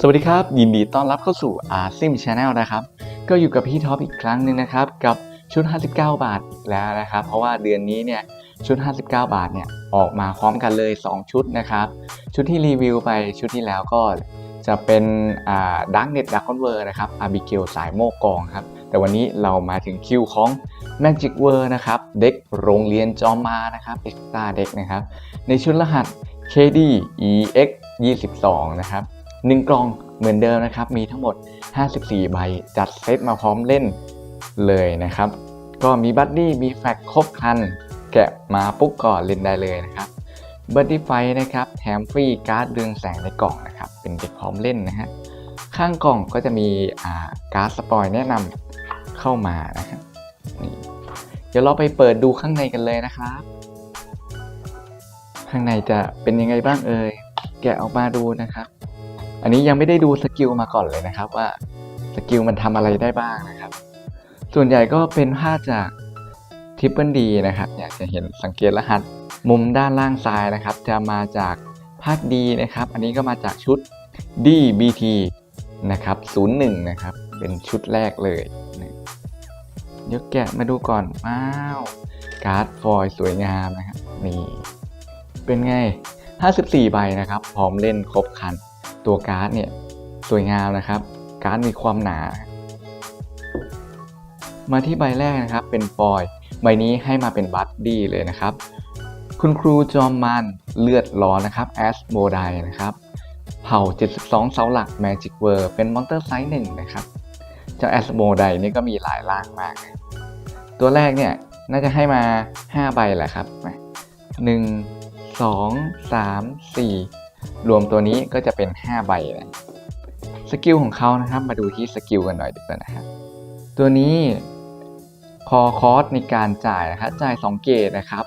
สวัสดีครับ ยินดีต้อนรับเข้าสู่อาซิมชาแนลนะครับ ก็อยู่กับพี่ท็อปอีกครั้งหนึ่งนะครับกับชุด 59 บาทแล้วนะครับ เพราะว่าเดือนนี้เนี่ยชุด 59 บาทเนี่ยออกมาพร้อมกันเลย 2 ชุดนะครับ ชุดที่รีวิวไปชุดที่แล้วก็จะเป็นอ่าดักเน็ตดักคอนเวอร์นะครับอาบิเกลสายโมกกองครับแต่วันนี้เรามาถึงคิวของ Magic w o r นะครับ เด็กโรงเรียนจอมมานะครับ Extra Deck นะครับ ในชุดรหัส KD EX 22 นะครับ 1 กล่องเหมือนเดิมนะครับ มีทั้งหมด 54 ใบ จัดเซตมาพร้อมเล่นเลยนะครับ ก็มีบัดดี้มีแฟกครบครัน แกะมาปุ๊บก็เล่นได้เลยนะครับบัดดี้ไฟนะครับแถมฟรีการ์ดเรืองแสงในกล่องนะครับ เป็นเด็กพร้อมเล่นนะฮะข้างกล่องก็จะมีการ์ดสปอยแนะนำเข้ามานะครับนี่เดี๋ยวเราไปเปิดดูข้างในกันเลยนะครับ ข้างในจะเป็นยังไงบ้างเอ่ยแกะออกมาดูนะครับ อันนี้ยังไม่ได้ดูสกิลมาก่อนเลยนะครับว่าสกิลมันทำอะไรได้บ้างนะครับ ส่วนใหญ่ก็เป็นภาพจากทริปเปิลดีนะครับ อยากจะเห็นสังเกตรหัสมุมด้านล่างซ้ายนะครับ จะมาจากภาคดีนะครับ อันนี้ก็มาจากชุด DBT นะครับ01 นะครับ เป็นชุดแรกเลยเดี๋ยวแกะมาดูก่อน ว้าว การ์ดฟอยสวยงามนะครับ นี่ เป็นไง 54 ใบนะครับ พร้อมเล่นครบคัน ตัวการ์ดเนี่ยสวยงามนะครับ การ์ดมีความหนา มาที่ใบแรกนะครับเป็นฟอยใบนี้ให้มาเป็นบัตดี้เลยนะครับ คุณครูจอมมันเลือดร้อนนะครับแอสโมไดนะครับเผ่า 72 เสาหลัก Magic w o r l d เป็นมอนเตอร์ไซส์หนึ่งนะครับเจ้าแอสโมไดนี่ก็มีหลายร่างมาก ตัวแรกเนี่ยน่าจะให้มา 5 ใบแหละครับหนึ่งสองสามสี่ รวมตัวนี้ก็จะเป็น 5 ใบนะสกิลของเขานะครับ มาดูที่สกิลกันหน่อยดีกว่านะครับตัวนี้คอคอสในการจ่ายนะครับจ่าย 2 เกตนะครับ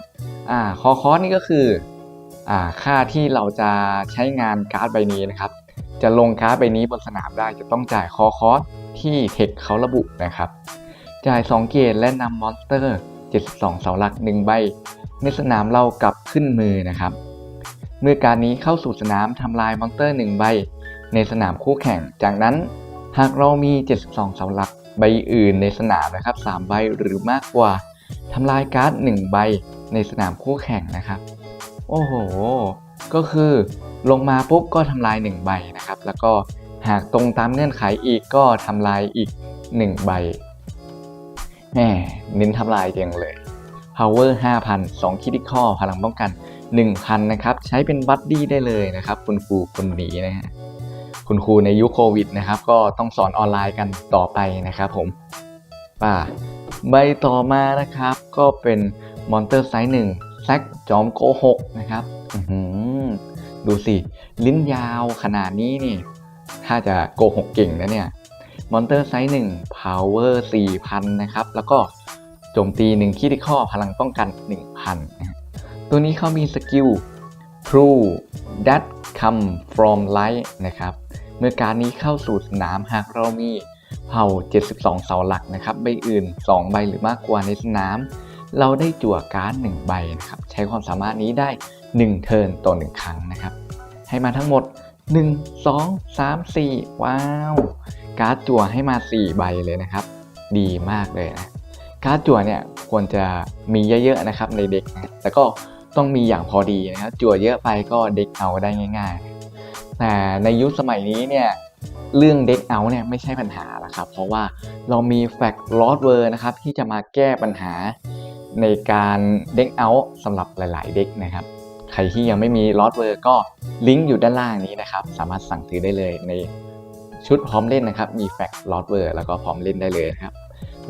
อ่าคอคอสนี่ก็คืออ่าค่าที่เราจะใช้งานการ์ดใบนี้นะครับ จะลงการ์ดใบนี้บนสนามได้จะต้องจ่ายคอคอสที่เทคเขาระบุนะครับ จ่าย 2 เกตและนำมอนสเตอร์ 72 เสาหลัก 1 ใบ ในสนามเรากลับขึ้นมือนะครับ เมื่อการนี้เข้าสู่สนามทำลายมอนสเตอร์ 1 ใบ ในสนามคู่แข่ง จากนั้นหากเรามี 72 เสาหลักใบอื่นในสนามนะครับ 3 ใบหรือมากกว่าทำลายการ์ด 1 ใบในสนามคู่แข่งนะครับ โอ้โห ก็คือลงมาปุ๊บก็ทำลาย 1 ใบนะครับ แล้วก็หากตรงตามเงื่อนไขอีกก็ทำลายอีก 1 ใบแหมเน้นทำลายจังเลย power 5,000 2 critical พลังป้องกัน 1,000นะครับใช้เป็นบัดดี้ได้เลยนะครับคุณครูคนนี้นะฮะคุณครูในยุคโควิดนะครับ ก็ต้องสอนออนไลน์กันต่อไปนะครับผมป่าใบต่อมานะครับ ก็เป็นมอนเตอร์ไซส์หนึ่งแซกจอมโกหกนะครับอือหือดูสิ ลิ้นยาวขนาดนี้นี่ ถ้าจะโกหกเก่งนะเนี่ยมอนเตอร์ไซส์1 power 4,000นนะครับ แล้วก็โจมตี1คิดข้อพลังป้องกัน1,000นะฮะ ตัวนี้เขามีสกิล True that come from light นะครับ เมื่อการนี้เข้าสู่สนามหากเรามีเผ่า 72 เสาหลักนะครับ ใบอื่น 2 ใบหรือมากกว่าในสนาม เราได้จั่วการ์ด1ใบนะครับ ใช้ความสามารถนี้ได้ 1 เทิร์นต่อ 1 ครั้งนะครับ ให้มาทั้งหมด 1 2 3 4 ว้าว การ์ดจั่วให้มา 4 ใบเลยนะครับ ดีมากเลยนะ การ์ดจั่วเนี่ยควรจะมีเยอะๆนะครับในเด็กนะแต่ก็ ต้องมีอย่างพอดีนะครับจั่วเยอะไปก็เด็กเอาได้ง่ายๆแต่ในยุคสมัยนี้เนี่ยเรื่องเด็กเอาเนี่ยไม่ใช่ปัญหาละครับ เพราะว่าเรามีแฟกลอ d เวอร์นะครับที่จะมาแก้ปัญหาในการเด็กเอาสำหรับหลาย ๆ เด็กนะครับ ใครที่ยังไม่มีลอ d เวอร์ก็ลิงก์อยู่ด้านล่างนี้นะครับ สามารถสั่งซื้อได้เลยในชุดพร้อมเล่นนะครับ มีแฟกลอ d เวอร์แล้วก็พร้อมเล่นได้เลยครับ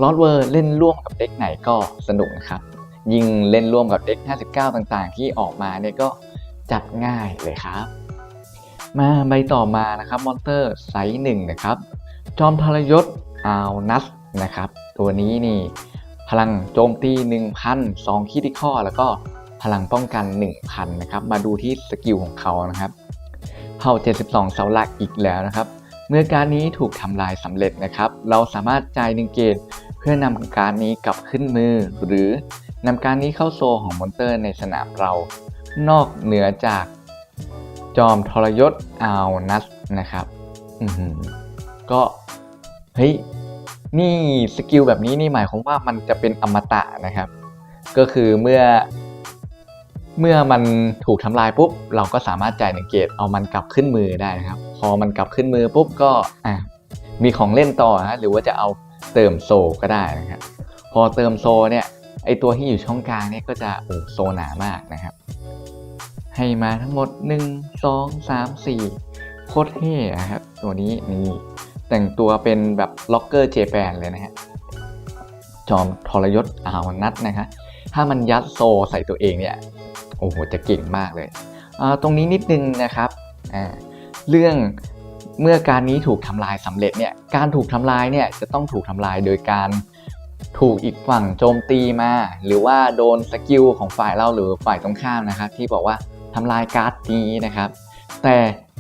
ลอ d เวอร์เล่นร่วมกับเด็กไหนก็สนุกนะครับ ยิ่งเล่นร่วมกับเด็ก 59 ต่างๆ ที่ออกมาเนี่ยก็จัดง่ายเลยครับ มาใบต่อมานะครับมอนเตอร์ไซส์หนึ่งนะครับ จอมทรยศอาวนัสนะครับ ตัวนี้นี่พลังโจมตี 1,000 2คิดข้อแล้วก็พลังป้องกัน 1,000 นะครับ มาดูที่สกิลของเขานะครับเผ่า 72 เสาหลักอีกแล้วนะครับ เมื่อการนี้ถูกทำลายสำเร็จนะครับ เราสามารถจ่ายหนึ่งเกตเพื่อนำการนี้กลับขึ้นมือหรือ นำการนี้เข้าโซของมอนเตอร์ในสนามเรา นอกเหนือจากจอมทรยศอาวนัสนะครับก็เฮ้ยนี่สกิลแบบนี้นี่หมายความว่ามันจะเป็นอมตะนะครับ ก็คือเมื่อ เมื่อมันถูกทำลายปุ๊บ เราก็สามารถจ่ายหนึ่งเกตเอามันกลับขึ้นมือได้นะครับ พอมันกลับขึ้นมือปุ๊บก็อะมีของเล่นต่อฮะหรือว่าจะเอาเติมโซก็ได้นะครับพอเติมโซเนี่ย ไอตัวที่อยู่ช่องกลางเนี่ยก็จะโอ้โซหนามากนะครับ ให้มาทั้งหมด 1 2 3 4 โคตรเท่นะครับ ตัวนี้นี่แต่งตัวเป็นแบบล็อกเกอร์เจแปนเลยนะฮะจอมทรยศอ่าวนัดนะคะถ้ามันยัดโซใส่ตัวเองเนี่ยโอ้โหจะเก่งมากเลยอ่าตรงนี้นิดนึงนะครับอ่าเรื่องเมื่อการนี้ถูกทำลายสำเร็จเนี่ยการถูกทำลายเนี่ยจะต้องถูกทำลายโดยการ ถูกอีกฝั่งโจมตีมา หรือว่าโดนสกิลของฝ่ายเราหรือฝ่ายตรงข้ามนะครับ ที่บอกว่าทำลายการ์ดนี้นะครับ แต่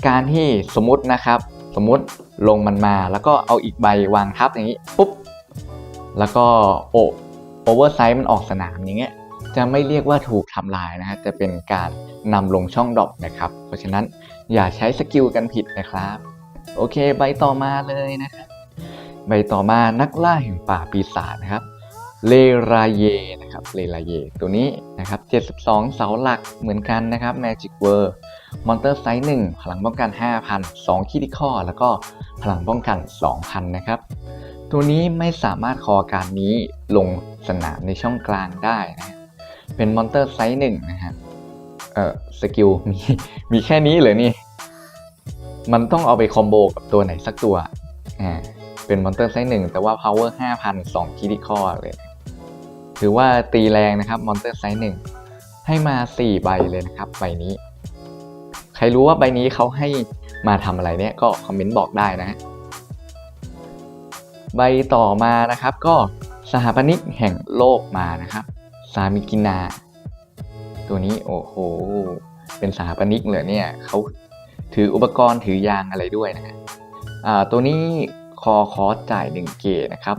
การที่สมมตินะครับ สมมติลงมันมาแล้วก็เอาอีกใบวางทับอย่างนี้ปุ๊บแล้วก็โอโอเวอร์ไซส์มันออกสนามอย่างเงี้ยจะไม่เรียกว่าถูกทำลายนะฮะจะเป็นการนำลงช่องดรอปนะครับ เพราะฉะนั้นอย่าใช้สกิลกันผิดนะครับ โอเค ใบต่อมาเลยนะครับ ใบต่อมานักล่าแห่งป่าปีศาจนะครับเลราเยนะครับเลราเยตัวนี้นะครับ 72 เสาหลักเหมือนกันนะครับ Magic w o r มอนเตอร์ไซส์1พลังป้องกัน 5,000 2คิดิคอแล้วก็พลังป้องกัน 2,000 นะครับ ตัวนี้ไม่สามารถคอการนี้ลงสนามในช่องกลางได้นะเป็นมอนเตอร์ไซส์หนึ่งนะฮะเออสกิลมีมีแค่นี้เลยนี่ มันต้องเอาไปคอมโบกับตัวไหนสักตัวอ่า เป็นมอนเตอร์ไซส์หนึ่งแต่ว่า power 5,000 2คิดิคอเลย ถือว่าตีแรงนะครับมอนเตอร์ไซส์หนึ่งให้มา 4 ใบเลยนะครับใบนี้ ใครรู้ว่าใบนี้เขาให้มาทำอะไรเนี่ยก็คอมเมนต์บอกได้นะ ใบต่อมานะครับก็สถาปนิกแห่งโลกมานะครับ ซามิกินา ตัวนี้โอ้โห เป็นสถาปนิกเลยเนี่ยเขาถืออุปกรณ์ถือยางอะไรด้วยนะฮะตัวนี้ คอคอสจ่าย1เกตนะครับ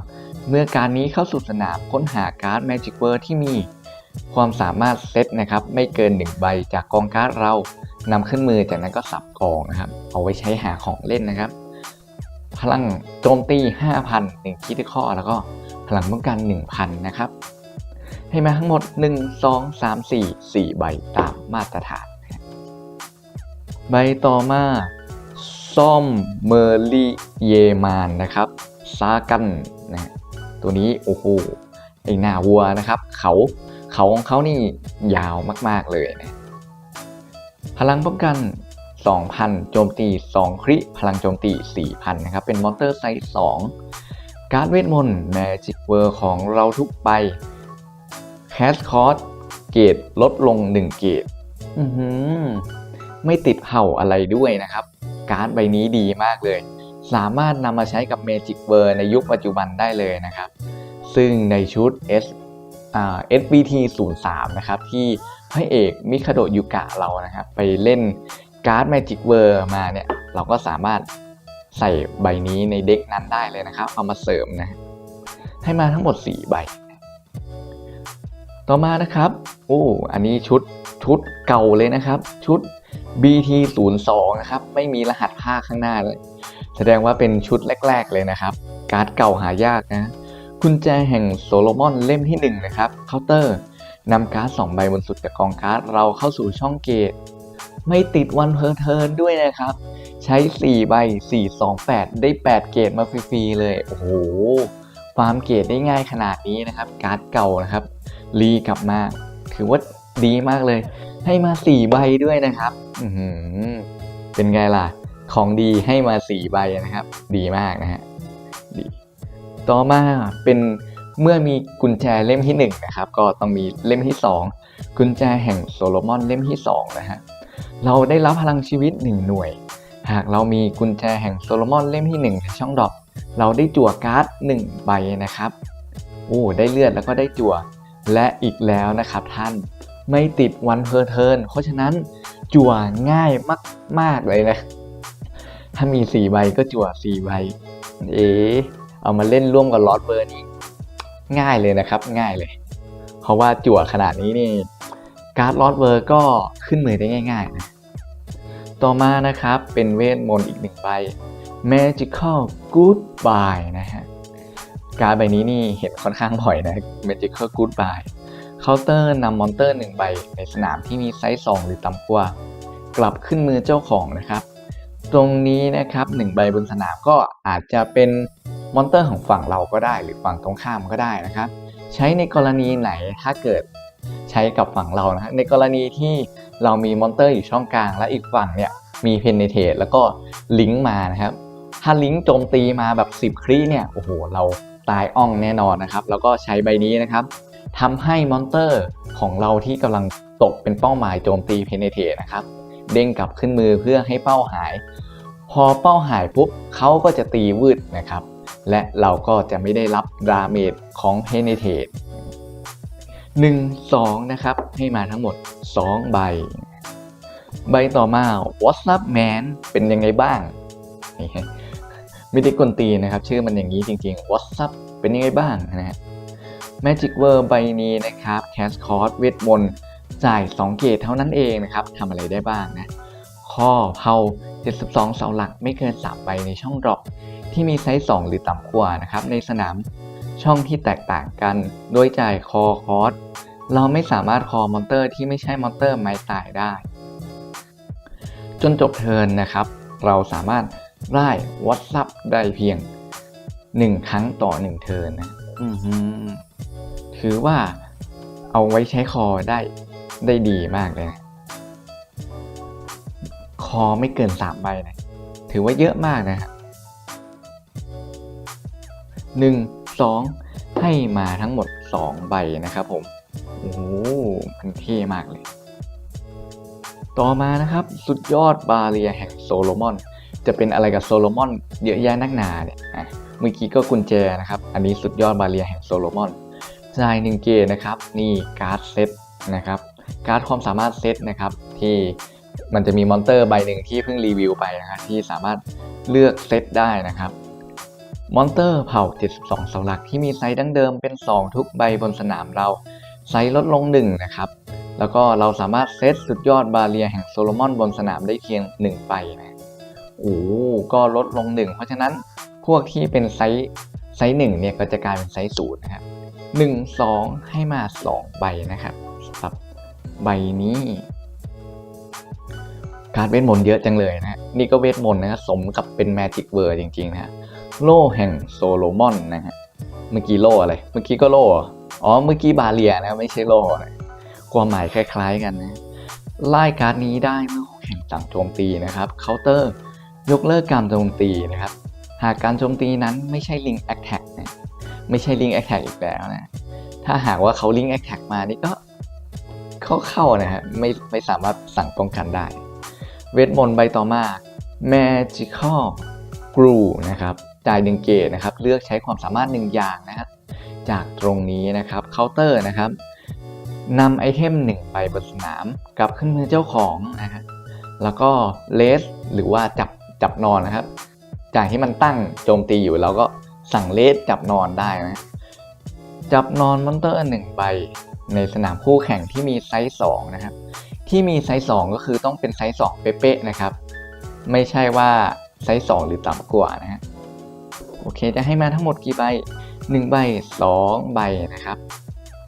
เมื่อการนี้เข้าสู่สนามค้นหาการ์ด Magic w o r d ที่มีความสามารถเซตนะครับ ไม่เกิน 1 ใบจากกองการ์ดเรานำขึ้นมือจากนั้นก็สับกองนะครับ เอาไว้ใช้หาของเล่นนะครับ พลังโจมตี 5,000 1คิดข้อแล้วก็พลังป้องกัน 1,000 นะครับ ให้มาทั้งหมด 1 2 3 4 4 ใบตามมาตรฐาน ใบต่อมา ซ่อมเมอร์ลีเยมานนะครับซากันนะตัวนี้โอ้โหไอหน้าวัวนะครับ เขาเขาของเขานี่ยาวมากๆเลยนะพลังป้องกัน 2,000 โจมตี 2 คริ พลังโจมตี 4,000 นะครับ เป็นมอนเตอร์ไซส์ 2 การ์ดเวทมนต์ Magic w o r ของเราทุกใบแคสคอร์สเกรดลดลง 1 เกรดอื้อหือไม่ติดเห่าอะไรด้วยนะครับ การ์ดใบนี้ดีมากเลย สามารถนำมาใช้กับ Magic w o r ในยุคปัจจุบันได้เลยนะครับ ซึ่งในชุด S อ่า SBT 03นะครับ ที่พระเอกมิคาโดยูกะเรานะครับ ไปเล่นการ์ด Magic w o r มาเนี่ย เราก็สามารถใส่ใบนี้ในเด็กนั้นได้เลยนะครับ เอามาเสริมนะให้มาทั้งหมด 4 ใบ ต่อมานะครับ โอ้ อันนี้ชุดชุดเก่าเลยนะครับ ชุด BT 0 2 นะครับไม่มีรหัสภาคข้างหน้าเลย แสดงว่าเป็นชุดแรก ๆ เลยนะครับ การ์ดเก่าหายากนะกุญแจแห่งโซโลมอนเล่มที่ 1 นะครับเคาน์เตอร์นำการ์ด2ใบบนสุดจากกองการ์ดเราเข้าสู่ช่องเกต ไม่ติดวันเพอร์เทิร์นด้วยนะครับ ใช้ 4 ใบ 4 2 8 ได้ 8 เกตมาฟรีๆเลย โอ้โหฟาร์มเกตได้ง่ายขนาดนี้นะครับ การ์ดเก่านะครับ รีกลับมา ถือว่าดีมากเลย ให้มา4ใบด้วยนะครับเป็นไงล่ะ ของดีให้มา4ใบนะครับ ดีมากนะฮะดีต่อมาเป็นเมื่อมีกุญแจเล่มที่1นะครับ ก็ต้องมีเล่มที่ 2 กุญแจแห่งโซโลมอนเล่มที่2นะฮะเราได้รับพลังชีวิต 1 หน่วย หากเรามีกุญแจแห่งโซโลมอนเล่มที่1ในช่องดอปเราได้จั่วการ์ด1ใบนะครับโอ้ได้เลือดแล้วก็ได้จั่วและอีกแล้วนะครับท่าน ไม่ติดวันเพอร์เทิร์นเพราะฉะนั้นจั่วง่ายมาก ๆ เลยนะ ถ้ามี 4 ใบก็จั่ว 4 ใบ เอ๋เอามาเล่นร่วมกับลอตเบอร์นี้ ง่ายเลยนะครับ ง่ายเลย เพราะว่าจั่วขนาดนี้นี่การ์ดลอตเบอร์ก็ขึ้นมือได้ง่ายๆนะต่อมานะครับเป็นเวทมนต์อีกหนึ่งใบ Magical Goodbye นะฮะ การดใบนี้นี่เห็นค่อนข้างบ่อยนะ Magical Goodbye เคาน์เตอร์นำมอนเตอร์หนึ่งใบในสนามที่มีไซส์ 2 หรือต่ำกว่า กลับขึ้นมือเจ้าของนะครับ ตรงนี้นะครับหนึ่งใบบนสนามก็อาจจะเป็นมอนเตอร์ของฝั่งเราก็ได้ หรือฝั่งตรงข้ามก็ได้นะครับ ใช้ในกรณีไหนถ้าเกิดใช้กับฝั่งเรานะฮะในกรณีที่เรามีมอนเตอร์อยู่ช่องกลาง และอีกฝั่งเนี่ยมีเพนเนเทตแล้วก็ลิงก์มานะครับ ถ้าลิงก์โจมตีมาแบบ 10 ครีเนี่ยโอ้โหเราตายอ่องแน่นอนนะครับ แล้วก็ใช้ใบนี้นะครับ ทำให้มอนเตอร์ของเราที่กำลังตกเป็นเป้าหมายโจมตีเพเนเทตนะครับ เด้งกลับขึ้นมือเพื่อให้เป้าหาย พอเป้าหายปุ๊บเขาก็จะตีวืดนะครับ และเราก็จะไม่ได้รับดาเมจของ Penetrate 1 2นะครับ ให้มาทั้งหมด 2 ใบ ใบต่อมา What's up man เป็นยังไงบ้าง ไม่ได้กวนตีนนะครับ ชื่อมันอย่างนี้จริงๆ What's up เป็นยังไงบ้างนะฮะ Magic w o r d ใบนี้นะครับ Cast Cost เวทมนต์จ่าย 2 เกตเท่านั้นเองนะครับทำอะไรได้บ้างนะ ข้อเผา72 เสาหลักไม่เกิน 3 ใบในช่องดรอปที่มีไซส์ 2 หรือต่ำกว่านะครับในสนามช่องที่แตกต่างกัน โดยจ่ายคอคอสเราไม่สามารถคอมอนเตอร์ที่ไม่ใช่มอนเตอร์ไม้ตายได้ จนจบเทิร์นนะครับ เราสามารถไล่วัดซับได้เพียง 1 ครั้งต่อ 1 เทิร์นนะ ถือว่าเอาไว้ใช้คอได้ได้ดีมากเลยนะคอไม่เกิน3ใบนะ ถือว่าเยอะมากนะฮะหนึ่งสองให้มาทั้งหมด2ใบนะครับผม โอ้โหมันเท่มากเลย ต่อมานะครับ สุดยอดบาเรียแห่งโซโลมอน จะเป็นอะไรกับโซโลมอนเยอะแยะนักหนาเนี่ย เมื่อกี้ก็กุญแจนะครับ อันนี้สุดยอดบาเรียแห่งโซโลมอนจายหนึ่งเกนะครับ นี่การ์ดเซตนะครับ การ์ดความสามารถเซตนะครับ ที่มันจะมีมอนเตอร์ใบหนึ่งที่เพิ่งรีวิวไปนะครับที่สามารถเลือกเซตได้นะครับ มอนเตอร์เผ่า 72 เสาหลักที่มีไซส์ดั้งเดิมเป็น 2 ทุกใบบนสนามเรา ไซส์ลดลง 1 นะครับ แล้วก็เราสามารถเซตสุดยอดบาเรียแห่งโซโลมอนบนสนามได้เพียง1ใบนะโอ้ก็ลดลง 1 เพราะฉะนั้น พวกที่เป็นไซส์ไซส์1เนี่ยก็จะกลายเป็นไซส์0นย์นะครับ1 2ให้มา2ใบนะครับสำหรับใบนี้ การดเวทมนต์เยอะจังเลยนะฮะนี่ก็เวทมนต์นะครับสมกับเป็นแมจิกเวอร์จริงๆนะฮะโล่แห่งโซโลมอนนะฮะเมื่อกี้โล่อะไร เมื่อกี้ก็โล่อ๋อเมื่อกี้บาเลียนะไม่ใช่โล่นะความหมายคล้ายๆกันนะไล่การ์ดนี้ได้เมื่อแข่งสั่งโจมตีนะครับเคาน์เตอร์ยกเลิกการโจมตีนะครับ หากการโจมตีนั้นไม่ใช่ลิงแอคแท็กนะไม่ใช่ลิงแอคแท็กอีกแล้วนะถ้าหากว่าเขาลิงแอคแท็กมานี่ก็เข้าเข้านะฮะไม่ไม่สามารถสั่งป้องกันได้ เวทมนต์ใบต่อมา Magical Glue นะครับจ่ายหนึ่งเกตนะครับเลือกใช้ความสามารถหนึ่งอย่างนะครับจากตรงนี้นะครับเคาน์เตอร์นะครับนำไอเทมหนึ่งใบบนสนามกลับขึ้นมือเจ้าของนะฮะแล้วก็เลสหรือว่าจับจับนอนนะครับ จากที่มันตั้งโจมตีอยู่เราก็สั่งเลสจับนอนได้นะจับนอนมอนเตอร์หนึ่งใบในสนามคู่แข่งที่มีไซส์2นะครับ ที่มีไซส์2ก็คือต้องเป็นไซส์2เป๊ะๆนะครับ ไม่ใช่ว่าไซส์2หรือต่ำกว่านะฮะโอเคจะให้มาทั้งหมดกี่ใบ 1 ใบ 2 ใบนะครับ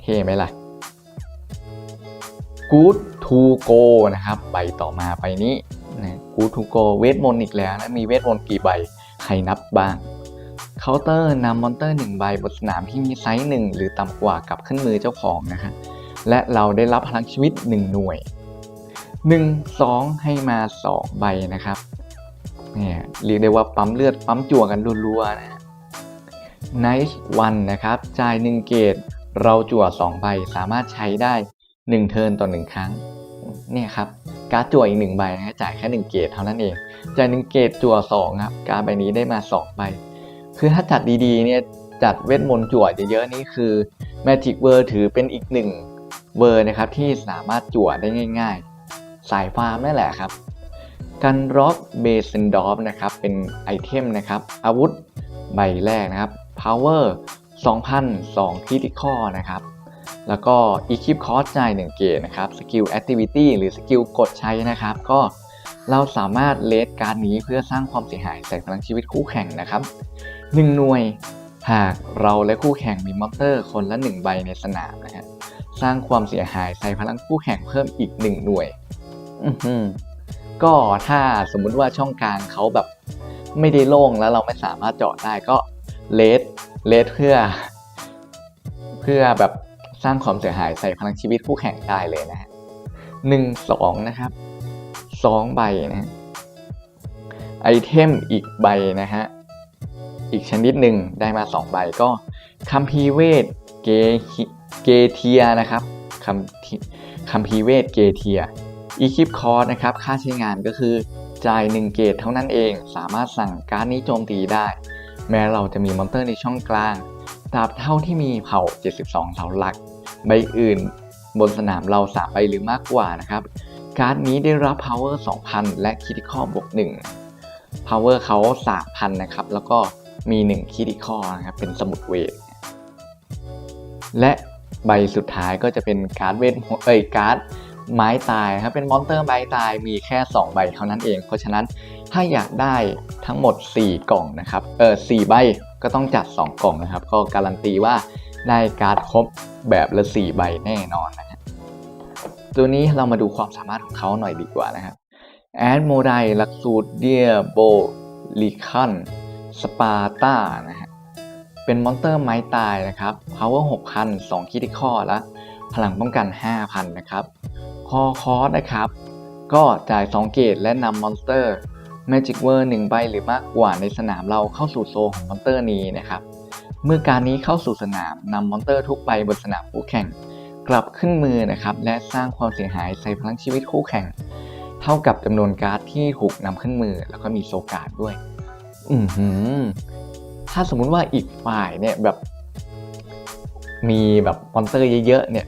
เท่ไหมล่ะ Good to go นะครับ ใบต่อมาใบนี้ นะ Good to go เวทมนต์อีกแล้วนะมีเวทมนต์กี่ใบใครนับบ้างเคาน์เตอร์นำมอนเตอร์1ใบบนสนามที่มีไซส์1หรือต่ำกว่ากับขึ้นมือเจ้าของนะฮะและเราได้รับพลังชีวิต 1 หน่วย 1 2 ให้มา 2 ใบนะครับเนี่ยเรียกได้ว่าปั๊มเลือดปั๊มจั่วกันรัวๆนะฮะ Nice One นะครับ จ่าย 1 เกตเราจั่ว2ใบสามารถใช้ได้ 1 เทิร์นต่อ 1 ครั้ง เนี่ยครับ การ์ดจั่วอีก1ใบนะจ่ายแค่1เกตเท่านั้นเองจ่าย1เกตจั่ว2ครับการ์ดใบนี้ได้มา2ใบคือถ้าจัดดีๆเนี่ยจัดเวทมนต์จั่วเยอะๆนี่คือ Magic w o r d ถือเป็นอีกหนึ่งเวอร์นะครับที่สามารถจั่วได้ง่าย ๆ สายฟาร์มนั่นแหละครับกันร็อกเบสเนดอฟนะครับเป็นไอเทมนะครับอาวุธใบแรกนะครับ Power 2,002 Critical นะครับ แล้วก็ Equip Cost จ่าย1เกตนะครับสกิล Activity หรือสกิลกดใช้นะครับ ก็เราสามารถเลสการนี้เพื่อสร้างความเสียหายใส่พลังชีวิตคู่แข่งนะครับหนึ่งหน่วยหากเราและคู่แข่งมีมอนเตอร์คนละหนึ่งใบในสนามนะฮะสร้างความเสียหายใส่พลังคู่แข่งเพิ่มอีกหนึ่งหน่วยอือหือก็ถ้าสมมุติว่าช่องกลางเขาแบบไม่ได้โล่งแล้วเราไม่สามารถเจาะได้ก็เลสเลสเพื่อ เพื่อแบบ สร้างความเสียหายใส่พลังชีวิตคู่แข่งได้เลยนะฮะหนึ่งสองนะครับสองใบนะไอเทมอีกใบนะฮะอีกชนิดหนึ่งได้มาสองใบก็คัมภีเวทเกเกเทียนะครับคัมคัมภีเวทเกเทียอีคิปคอร์สนะครับ ค่าใช้งานก็คือจ่าย 1 เกตเท่านั้นเอง สามารถสั่งการ์ดนี้โจมตีได้ แม้เราจะมีมอนเตอร์ในช่องกลางตราบเท่าที่มีเผ่า 72 เสาหลัก ใบอื่น บนสนามเรา3ใบหรือมากกว่านะครับ การ์ดนี้ได้รับ power 2,000 และ critical บวก1 power เขา3,000 นะครับ แล้วก็มี 1 critical นะครับ เป็นสมุดเวท และใบสุดท้ายก็จะเป็นการ์ดเวทเอ้ยการ์ดไม้ตายครับเป็นมอนเตอร์ไม้ตายมีแค่ 2 ใบเท่านั้นเอง เพราะฉะนั้นถ้าอยากได้ทั้งหมด 4 กล่องนะครับเออ4ใบก็ต้องจัด 2 กล่องนะครับ ก็การันตีว่า ได้การ์ดครบแบบละ4ใบแน่นอนนะฮะตัวนี้เรามาดูความสามารถของเขาหน่อยดีกว่านะครับแอดโมไดลักซูดเดียโบลิคันสปาร์ตานะฮะเป็นมอนเตอร์ไม้ตายนะครับ power 6,000 2คิติคอและพลังป้องกัน 5,000 นะครับ คอคอสนะครับ ก็จ่าย 2 เกตและนำมอนสเตอร์ Magic w o r 1ใบหรือมากกว่าในสนามเราเข้าสู่โซของมอนสเตอร์นี้นะครับ เมื่อการนี้เข้าสู่สนามนำมอนสเตอร์ทุกใบบนสนามคู่แข่ง กลับขึ้นมือนะครับและสร้างความเสียหายใส่พลังชีวิตคู่แข่ง เท่ากับจำนวนการ์ดที่ถูกนำขึ้นมือแล้วก็มีโซการ์ดด้วย อือหือถ้าสมมุติว่าอีกฝ่ายเนี่ยแบบ มีแบบมอนสเตอร์เยอะๆเนี่ย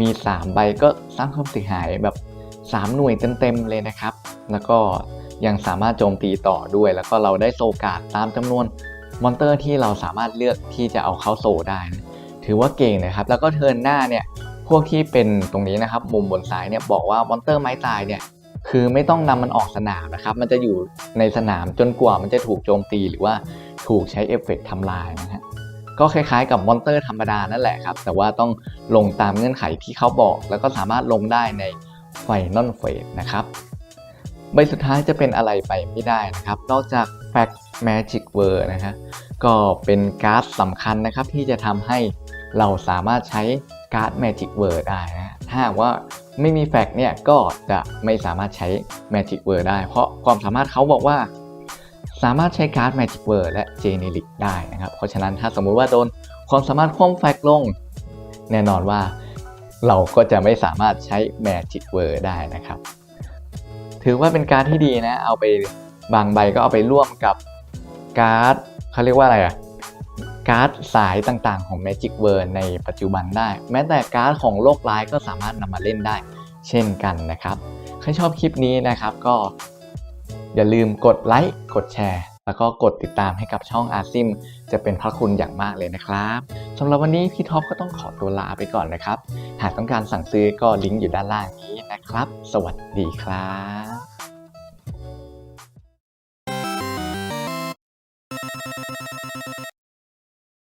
มี 3 ใบก็สร้างความเสียหายแบบ 3 หน่วยเต็มๆเลยนะครับ แล้วก็ยังสามารถโจมตีต่อด้วย แล้วก็เราได้โซการ์ดตามจำนวน มอนเตอร์ที่เราสามารถเลือกที่จะเอาเข้าโซได้นะถือว่าเก่งนะครับ แล้วก็เทิร์นหน้าเนี่ยพวกที่เป็นตรงนี้นะครับมุมบนซ้ายเนี่ยบอกว่ามอนเตอร์ไม้ตายเนี่ยคือไม่ต้องนำมันออกสนามนะครับ มันจะอยู่ในสนามจนกว่ามันจะถูกโจมตีหรือว่าถูกใช้เอฟเฟกต์ทำลายนะฮะก็คล้ายๆกับมอนเตอร์ธรรมดานั่นแหละครับ แต่ว่าต้องลงตามเงื่อนไขที่เขาบอก แล้วก็สามารถลงได้ในไฟนอลเฟสนะครับ ใบสุดท้ายจะเป็นอะไรไปไม่ได้นะครับ นอกจาก Fact Magic w o r d นะฮะก็เป็นการ์ดสำคัญนะครับที่จะทำให้เราสามารถใช้การ์ด Magic w o r d ได้นะถ้าว่าไม่มีแฟกเนี่ยก็จะไม่สามารถใช้ Magic w o r d ได้ เพราะความสามารถเขาบอกว่า สามารถใช้การ์ด Magic w o r d และ Generic ได้นะครับเพราะฉะนั้นถ้าสมมุติว่าโดนความสามารถคว่ำแฟกลง แน่นอนว่าเราก็จะไม่สามารถใช้ Magic w o r d ได้นะครับ ถือว่าเป็นการ์ดที่ดีนะเอาไปบางใบก็เอาไปร่วมกับ การ์ดเขาเรียกว่าอะไรอะการ์ดสายต่างๆของ Magic w o r d ในปัจจุบันได้ แม้แต่การ์ดของโลกร้ายก็สามารถนำมาเล่นได้ เช่นกันนะครับ ใครชอบคลิปนี้นะครับก็ อย่าลืมกดไลค์กดแชร์ แล้วก็กดติดตามให้กับช่องอาซิมจะเป็นพระคุณอย่างมากเลยนะครับสำหรับวันนี้พี่ท็อปก็ต้องขอตัวลาไปก่อนนะครับ หากต้องการสั่งซื้อก็ลิงก์อยู่ด้านล่างนี้นะครับ สวัสดีครับ